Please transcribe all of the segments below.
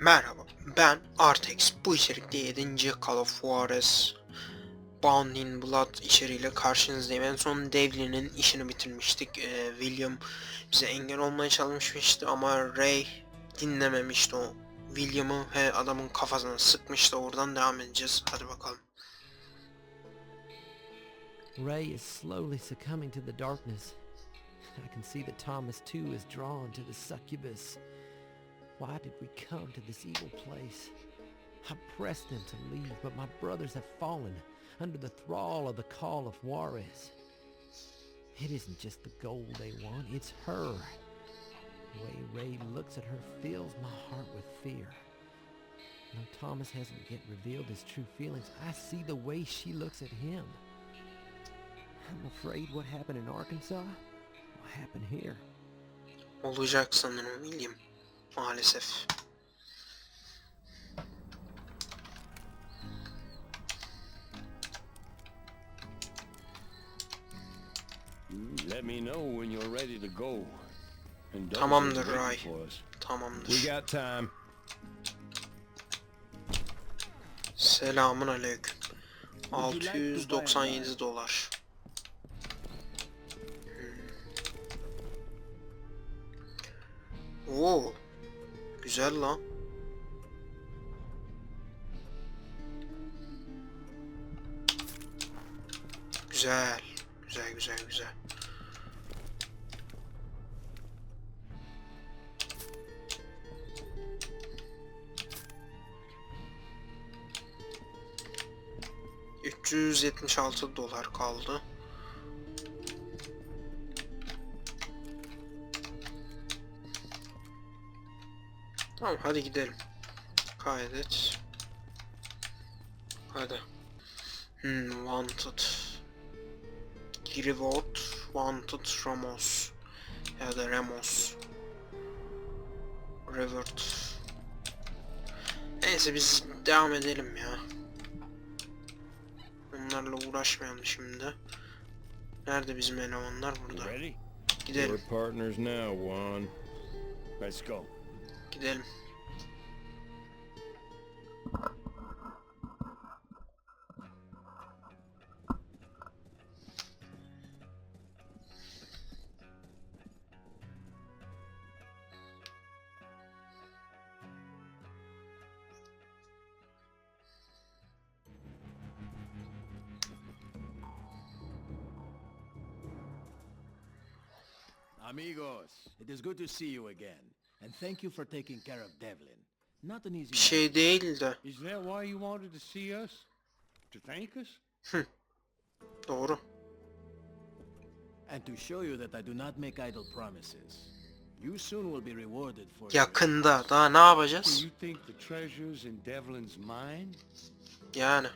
Merhaba, ben Artex. Bu içerikte 7. Call of Juarez Bound in Blood içeriğiyle karşınızdayım. En son Devlin'in işini bitirmiştik. Ee, William bize engel olmaya çalışmıştı ama Ray dinlememişti o William'ı ve adamın kafasına sıkmıştı. Oradan devam edeceğiz. Hadi bakalım. Ray is slowly succumbing to the darkness. I can see that Thomas too is drawn to the succubus. Why did we come to this evil place? I pressed them to leave, but my brothers have fallen under the thrall of the call of Juarez. It isn't just the gold they want, it's her. The way Ray looks at her fills my heart with fear. Though Thomas hasn't yet revealed his true feelings, I see the way she looks at him. I'm afraid what happened in Arkansas will happen here. Olacak sanırım William. Maalesef. Let me know when you're ready to go. Tamamdır, Ray. us. We Tamamdır. got time. Selamun aleyküm. Would you like to buy a 697 dolar. Hmm. Oo. Güzel lan. Güzel. Güzel güzel güzel. ...376 dolar kaldı. Tamam hadi gidelim. Kaydet. Hadi. Hmm, wanted. Reward Wanted Ramos. Ya da Ramos. Revert. Neyse biz devam edelim ya. Onlarla uğraşmayalım şimdi. Nerede bizim elemanlar burada? Gidelim, We're partners now, Juan. Let's go. Gidelim. Amigos, it is good to see you again. And thank you for taking care of Devlin. Not an easy Bir şey değil de. Is that why you wanted to see us? To thank us? Doğru. And to show you that I do not make idle promises. You soon will be rewarded for your Yakında. Daha ne yapacağız? you think the treasure's in Devlin's mine? Yani.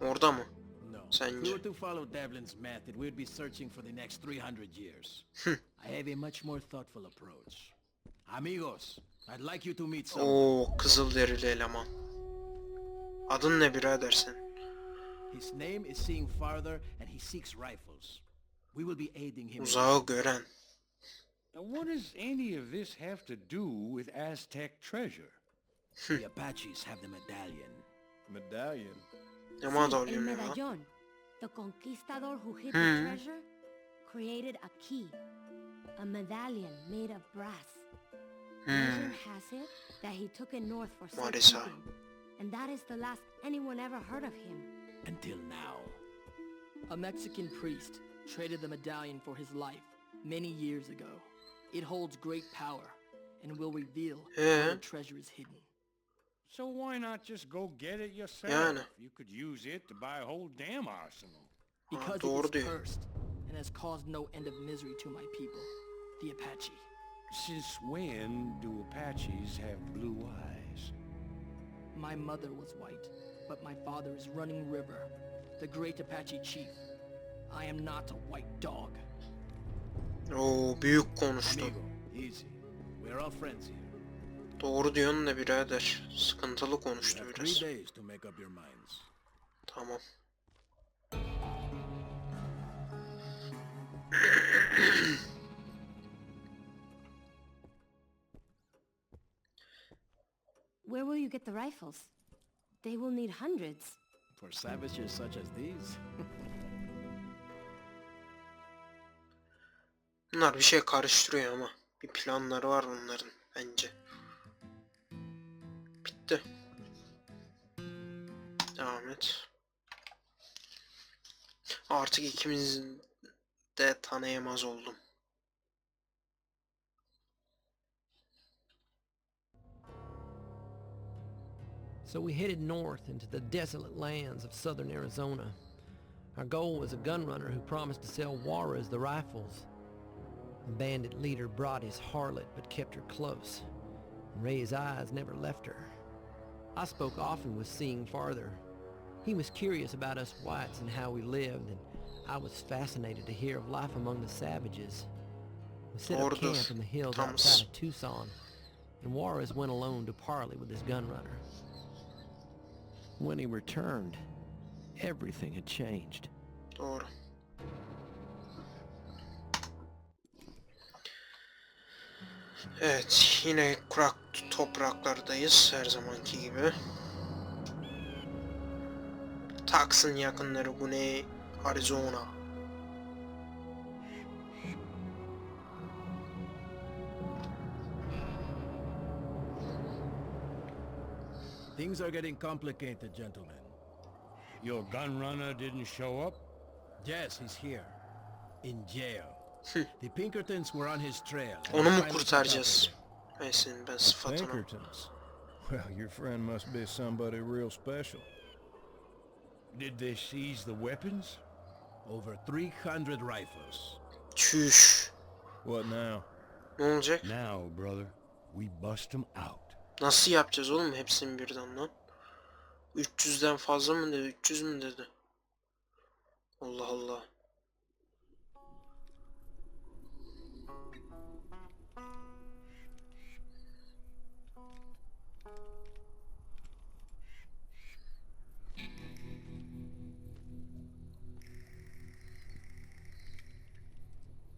Orada mı? No. If Sence? we were to follow Devlin's method, we'd be searching for the next 300 years. I have a much more thoughtful approach. Amigos, I'd like you to meet someone. Oo, kızıl derili eleman. Adın ne birader sen? His name is Seeing Farther and he seeks rifles. We will be aiding him. Uzağı gören. Now what does any of this have to do with Aztec treasure? The Apaches have the medallion. Medallion. Ne madalyon ya? medallón. The conquistador who hid Hmm. the treasure created a key, a medallion made of brass. Legend Hmm. has it that he took it north for Marisa. safekeeping, and that is the last anyone ever heard of him. Until now. A Mexican priest traded the medallion for his life many years ago. It holds great power and will reveal where Ee? the treasure is hidden. So why not just go get it yourself? Yani. You could use it to buy a whole damn arsenal. Because it doğru is diyor. cursed and has caused no end of misery to my people, the Apache. Since when do Apaches have blue eyes? My mother was white, but my father is Running River, the great Apache chief. I am not a white dog. Oo, büyük konuştu. Amigo, easy. We're all friends here. Doğru diyorsun da birader. Sıkıntılı konuştu biraz. days to make up your minds. Tamam. Where will you get the rifles? They will need hundreds. For savages such as these? Bunlar bir şey karıştırıyor ama. Bir planları var bunların bence. Bitti. Devam et. Artık ikimiz de tanıyamaz oldum. So we headed north into the desolate lands of southern Arizona. Our goal was a gun runner who promised to sell Juarez the rifles. The bandit leader brought his harlot but kept her close. And Ray's eyes never left her. I spoke often with Seeing Farther. He was curious about us whites and how we lived, and I was fascinated to hear of life among the savages. We set up camp in the hills outside of Tucson, and Juarez went alone to parley with his gun runner. When he returned, everything had changed. Doğru. Evet, yine kurak topraklardayız her zamanki gibi. Tucson yakınları Güney Arizona. Things are getting complicated, gentlemen. Your gun runner didn't show up? Yes, he's here. In jail. Hmm. the Pinkertons were on his trail. and Onu mu finally caught up with kurtaracağız? him. Ben senin ben sıfatına. Pinkertons. Well, your friend must be somebody real special. Did they seize the weapons? Over 300 rifles. Çüş. What now? Ne olacak? Now, brother, we bust them out. Nasıl yapacağız oğlum hepsini birden lan? 300'den fazla mı dedi? 300 mü dedi? Allah Allah.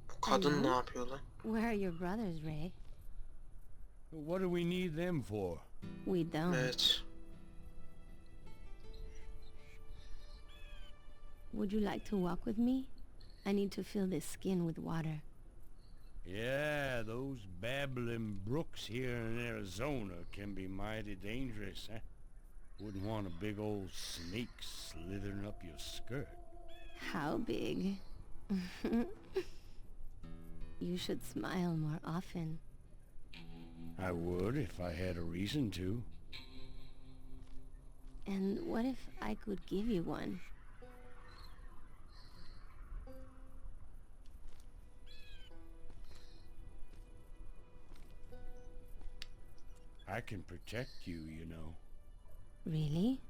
Bu kadın ne yapıyor lan? Where are your brothers, Ray? What do we need them for? We don't. Evet. Would you like to walk with me? I need to fill this skin with water. Yeah, those babbling brooks here in Arizona can be mighty dangerous, huh? Wouldn't want a big old snake slithering up your skirt. How big? you should smile more often. I would if I had a reason to. And what if I could give you one? I can protect you, you know. Really?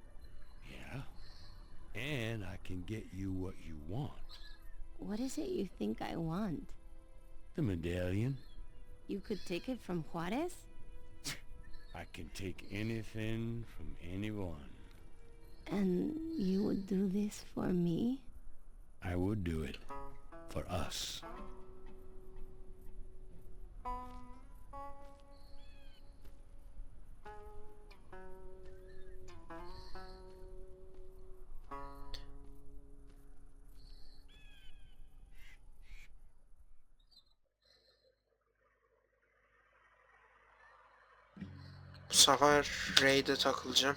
Yeah. And I can get you what you want. What is it you think I want? The medallion. You could take it from Juarez? I can take anything from anyone. And you would do this for me? I would do it. For us. Bu sefer raid'e takılacağım.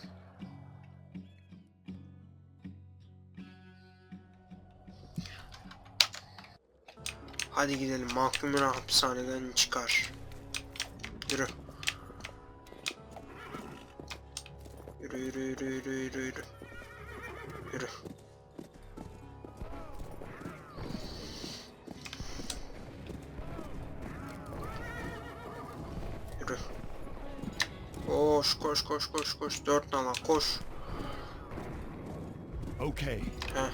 Hadi gidelim. Mahkumunu hapishaneden çıkar. Yürü. Yürü yürü yürü yürü yürü yürü. Koş koş koş koş koş. Dört nala koş. Okay. Heh,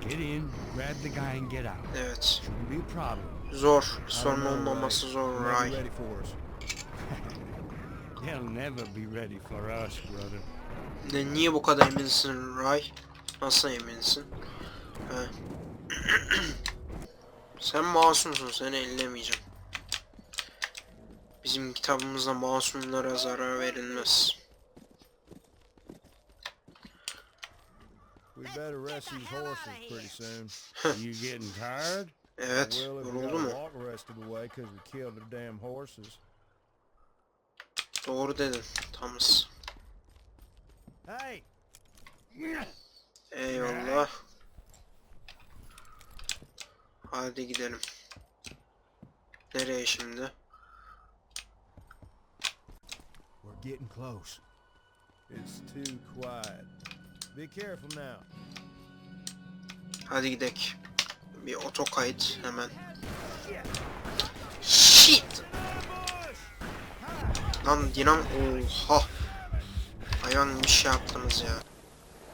Get in, grab the guy and get out. evet. Shouldn't be a problem. Zor. Sorun olmaması zor Ray. They'll never be ready for us, brother. Ne, niye bu kadar eminsin Ray? Nasıl eminsin? Sen masumsun seni ellemeyeceğim. Bizim kitabımızda masumlara zarar verilmez. We better rest these horses pretty soon. you getting tired? Evet, yoruldu mu? Doğru dedin, Thomas. Hey! Eyvallah. Hadi gidelim. Nereye şimdi? We're getting close. It's too quiet. Be careful now. Hadi gidek. Bir oto kayıt hemen. Shit! Lan dinam oha. Hayvan bir şey yaptınız ya.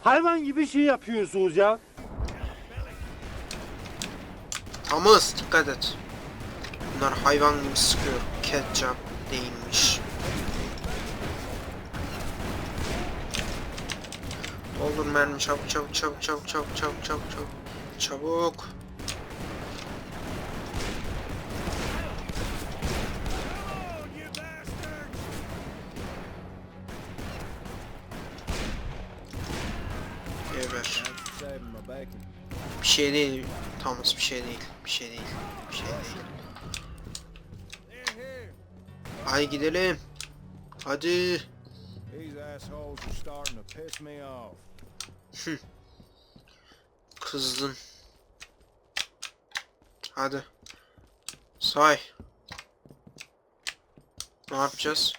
Hayvan gibi şey yapıyorsunuz ya. Thomas dikkat et. Bunlar hayvan gibi sıkıyor. Ketçap değilmiş. Doldur mermi çabuk çabuk çabuk çabuk çabuk çabuk çabuk çabuk. Çabuk. Geber. Bir şey değil Thomas bir şey değil. Bir şey değil. Bir şey değil. Hadi gidelim. Hadi. These assholes are starting to piss me off. Kızdın. Hadi. Say. Ne yapacağız?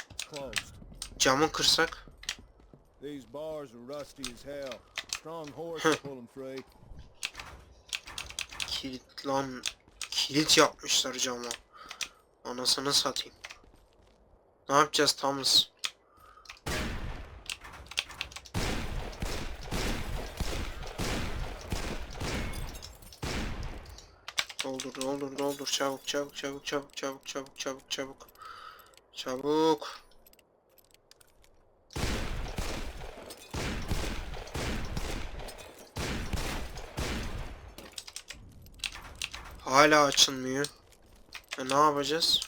Camı kırsak? These bars are rusty as hell. Strong horse pull them free. Kilit lan. Kilit yapmışlar cama. Anasını satayım. Ne yapacağız Thomas? Doldur doldur doldur çabuk çabuk çabuk çabuk çabuk çabuk çabuk çabuk. Çabuk. Hala açılmıyor. E, ne yapacağız?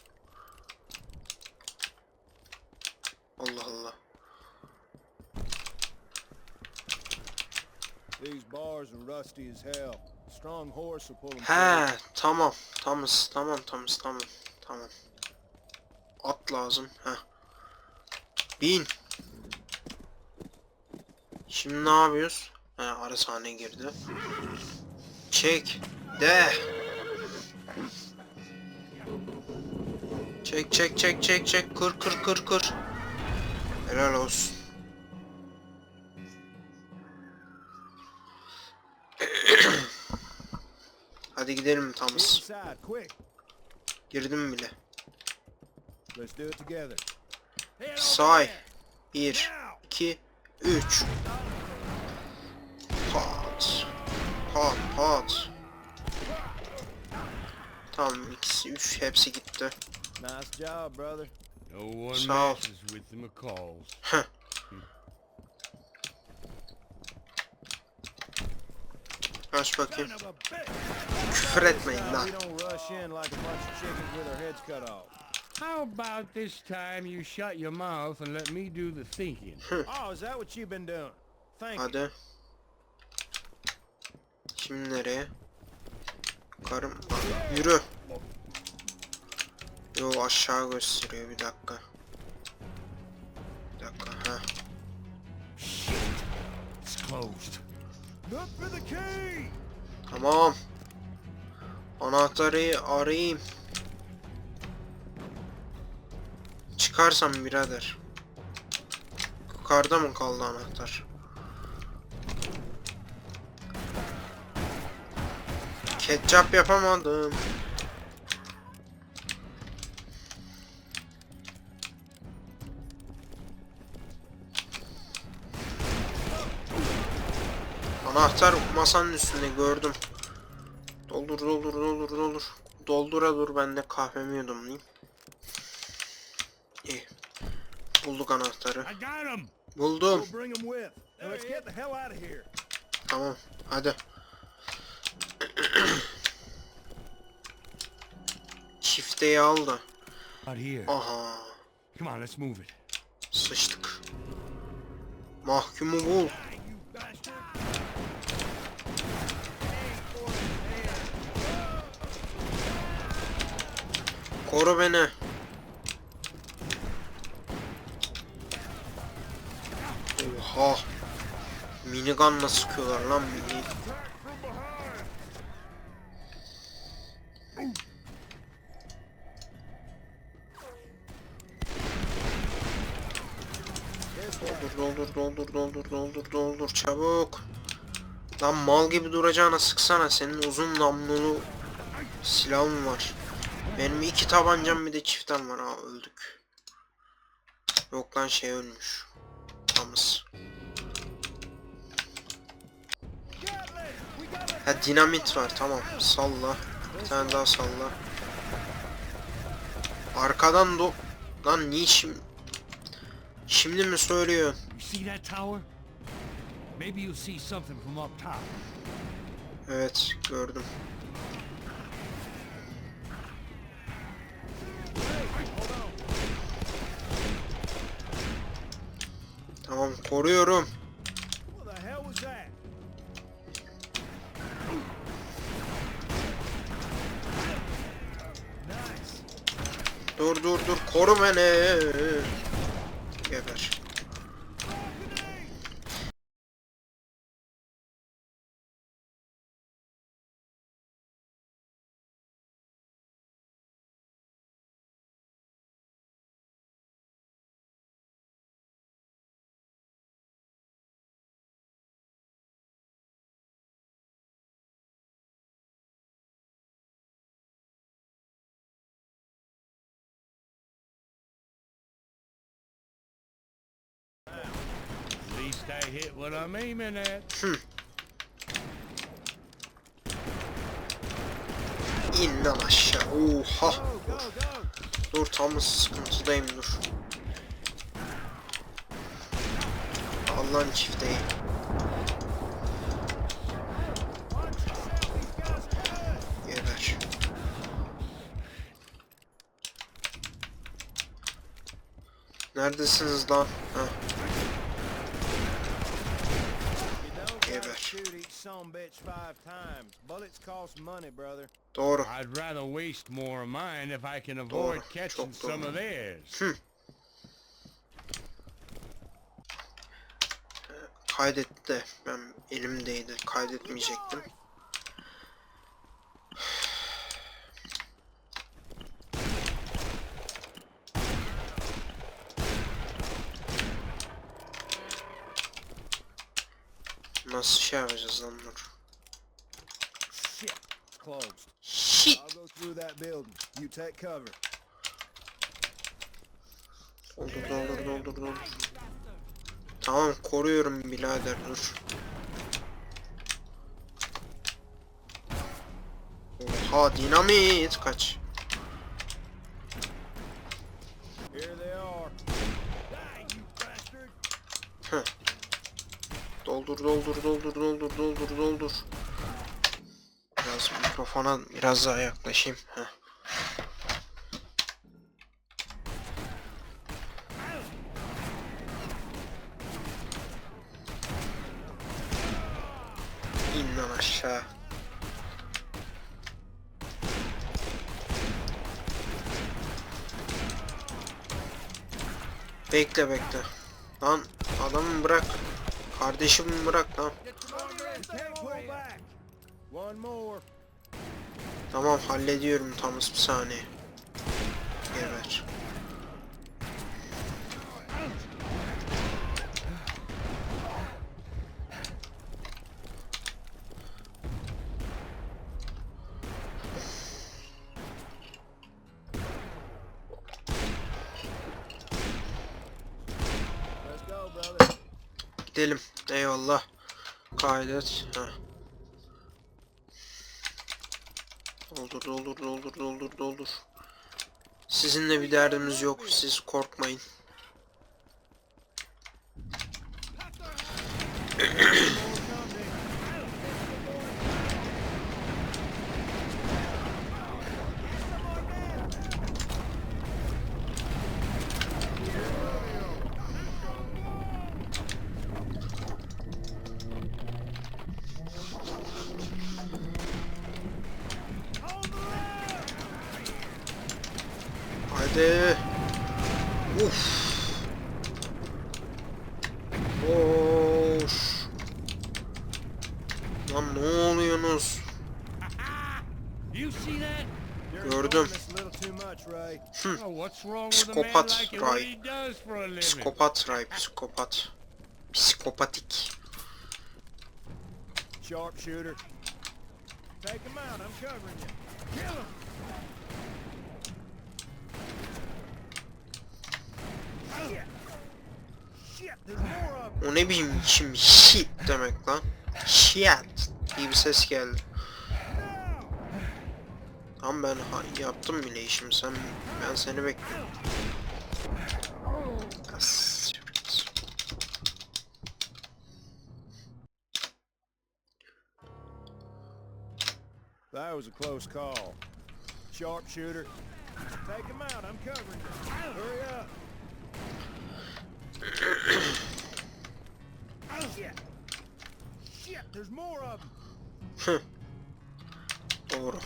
Allah Allah. These bars are rusty as hell. He tamam. Thomas tamam Thomas tamam. Tamam. At lazım. He. Bin. Şimdi ne yapıyoruz? He ara sahne girdi. Çek. De. Çek çek çek çek çek. Kır kır kır kır. Helal olsun. Hadi gidelim Thomas. Girdim bile. Say. 1, 2, 3. Pat. Pat pat. Tamam ikisi 3 hepsi gitti. Nice job, brother. No one So- messes with the McCalls. Aç bakayım. Küfür etmeyin lan. we don't rush in like a bunch of chickens with our heads cut off. How about this time you shut your mouth and let me do the thinking? Oh, is that what you've been doing? Thank you. Hadi. Şimdi nereye? Karım. Yürü. Yo aşağı gösteriyor bir dakika. Bir dakika ha. It's closed. Look for the key! Tamam. Anahtarı arayayım. Çıkarsam birader. Yukarıda mı kaldı anahtar? Ketçap yapamadım. Anahtar masanın üstünde gördüm. Doldur doldur doldur doldur. Doldura dur ben de kahvemi yudumlayayım. İyi. Bulduk anahtarı. Buldum. Tamam hadi. Çifteyi al da. Aha. Sıçtık. Mahkumu bul. Koru beni. Oha. Minigunla sıkıyorlar lan mini. Doldur doldur doldur doldur doldur doldur çabuk. Lan mal gibi duracağına sıksana senin uzun namlulu silahın var. Benim iki tabancam bir de çiftem var ha öldük. Yok lan şey ölmüş. Tamız. Ha dinamit var tamam salla. Bir tane daha salla. Arkadan do... Lan niçin... Şimdi mi söylüyor? You see koruyorum. Dur dur dur koru beni. I hit what I'm aiming at. İn lan aşağı. Oha. Dur tam sıkıntıdayım dur. Allah'ın çifteyi. Geber. Neredesiniz lan? Ha, You don't gotta Geber. shoot son bitch five times. Bullets cost money, brother. doğru. I'd rather waste more of mine if I can avoid Doğru, catching çok some doğru. of theirs. Kaydetti de ben elimdeydi kaydetmeyecektim. Nasıl şey yapacağız lan dur. Shit, it's closed. Shit. I'll go through that building. You take cover. Doldur doldur doldur doldur. Tamam koruyorum birader dur. Oha dinamit kaç. Here they are. Doldur doldur doldur doldur doldur doldur. Biraz mikrofona biraz daha yaklaşayım. Heh. İn lan aşağı. Bekle bekle. Lan adamı bırak. Kardeşimi bırak lan. Tamam hallediyorum tam bir saniye. Geber. Let's go, brother. Gidelim. Eyvallah. Kaydet. Heh. Doldur doldur doldur doldur doldur. Sizinle bir derdimiz yok. Siz korkmayın. Bekle. Uf. Boş. Lan ne oluyorsunuz? You see that? You're Gördüm. enjoying this a little too much, Ray. Oh, what's wrong with a man Psikopat, Ray. he does for a living? Psikopat Ray, psikopat. Psikopatik. Sharpshooter. Take him out. I'm covering you. Kill him. Shit. Shit. There's more of them. O ne biçim şimdi shit demek lan. Shit diye bir ses geldi. Tamam ben ha- yaptım bile işimi sen ben seni bekliyorum. As- That was a close call. Sharpshooter. Take him out. I'm covering you. Hurry up. Shit. Shit. There's more of them. Hı. Doğru.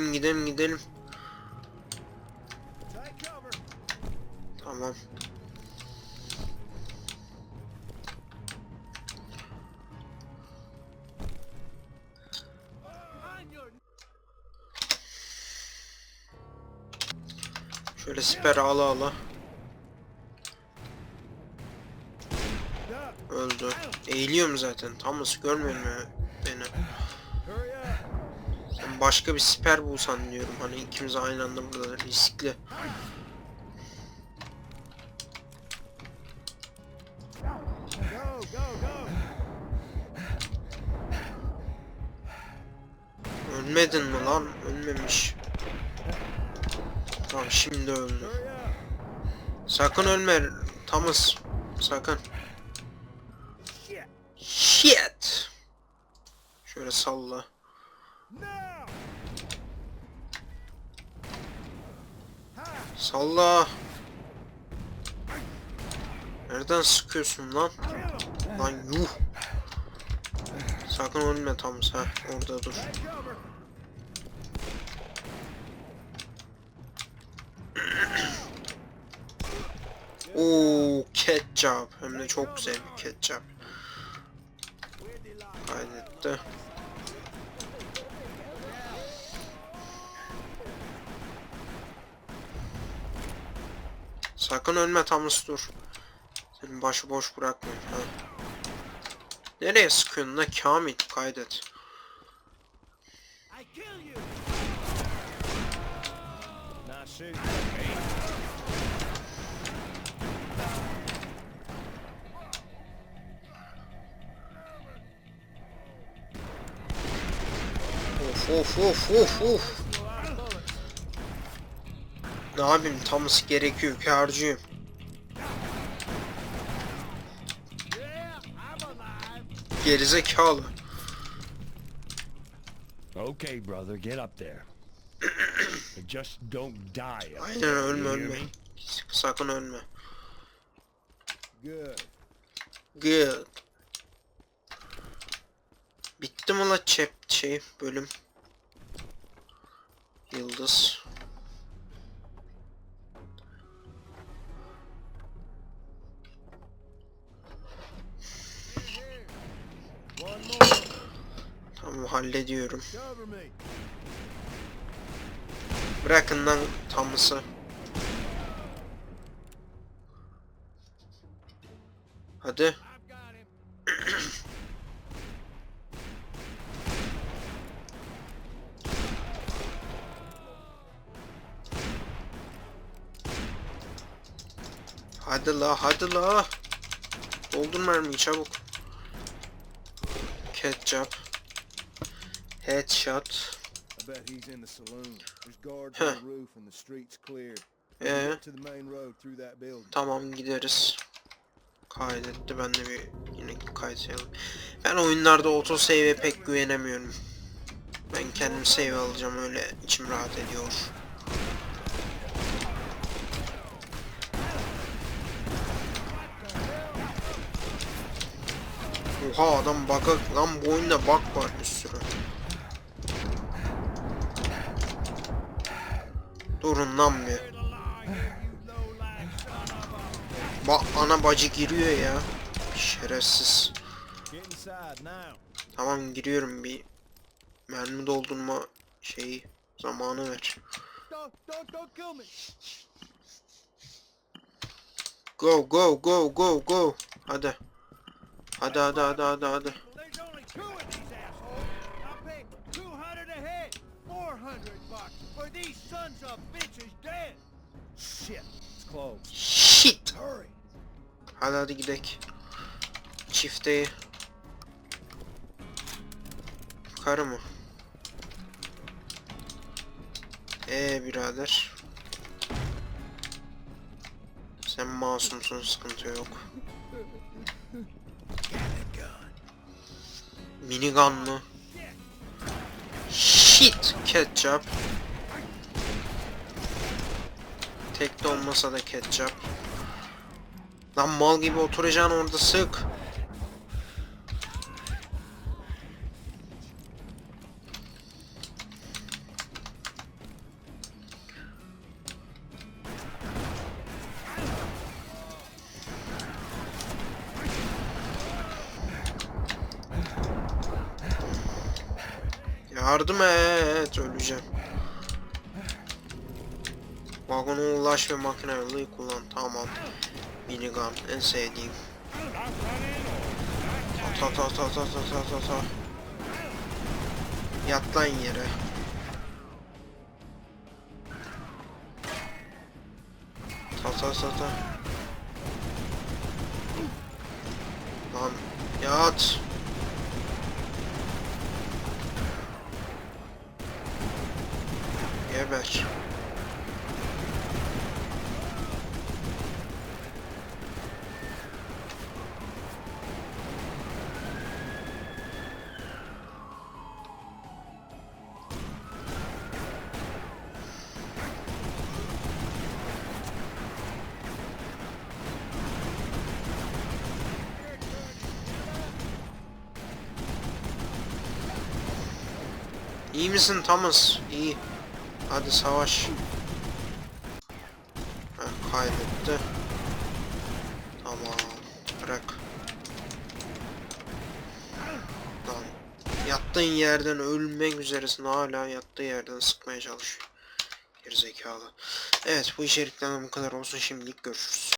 Gidelim gidelim gidelim. Tamam. Şöyle siper ala ala. Öldü. Eğiliyorum zaten. Thomas görmüyor mu beni? Başka bir siper bulsan diyorum. Hani ikimiz aynı anda burada riskli. Ölmedin mi lan? Ölmemiş. Tamam şimdi öldü. Sakın ölme Thomas. Sakın. Shit. Şöyle salla. Salla. Nereden sıkıyorsun lan? Lan yuh. Sakın ölme Thomas ha. Orada dur. Oo ketçap. Hem de çok güzel bir ketçap. Kaydetti. Sakın ölme Thomas dur. Seni başıboş bırakmayayım. Ha. Nereye sıkıyorsun la Kamil? Kaydet. Of of of of of. Ne yapayım Thomas gerekiyor ki harcıyorum. Gerizekalı. Okay, brother, get up there. Just don't die. Aynen ölme ölme. me? Sakın ölme. Good. Good. Bitti mi la chap şey bölüm? Yıldız. Hallediyorum. Bırakın lan Thomas'ı. Hadi. Hadi la hadi la. Doldur mermiyi çabuk. Ketchup. Headshot. I bet he's in the saloon. There's guards on the roof and the street's clear. Ee? get to the main road through that building. Tamam gideriz. Kaydetti ben de bir yine kaydedeyim. Ben oyunlarda auto save'e pek güvenemiyorum. Ben kendim save alacağım öyle içim rahat ediyor. Oha adam bug'a lan bu oyunda bug var bir sürü. Durun lan bir. Ba ana bacı giriyor ya. Şerefsiz. Tamam giriyorum bir mermi doldurma şeyi zamanı ver. Go go go go go. Hadi. Hadi hadi hadi hadi hadi. There's only two of these assholes. I'll pay 200 a head. 400 for these sons of bitches dead. Shit, it's closed. Shit. Hurry. Hadi hadi gidek. Çifteyi. Karı mı? Ee birader. Sen masumsun sıkıntı yok. Minigun mı? Shit ketchup. Tek de olmasa da ketchup. Lan mal gibi oturacaksın orada sık. Vagona ulaş ve makineyi kullan tamam. Minigun en sevdiğim. Ta ta ta ta ta ta ta ta. Yat lan yere. Ta ta ta ta. Lan yat. Geber. İyi misin Thomas? İyi. Hadi savaş. Ha, kaydetti. Tamam. Bırak. Lan. Yattığın yerden ölmek üzeresin. Hala yattığı yerden sıkmaya çalışıyor. Gerizekalı. Evet bu içerikten bu kadar olsun. Şimdilik görüşürüz.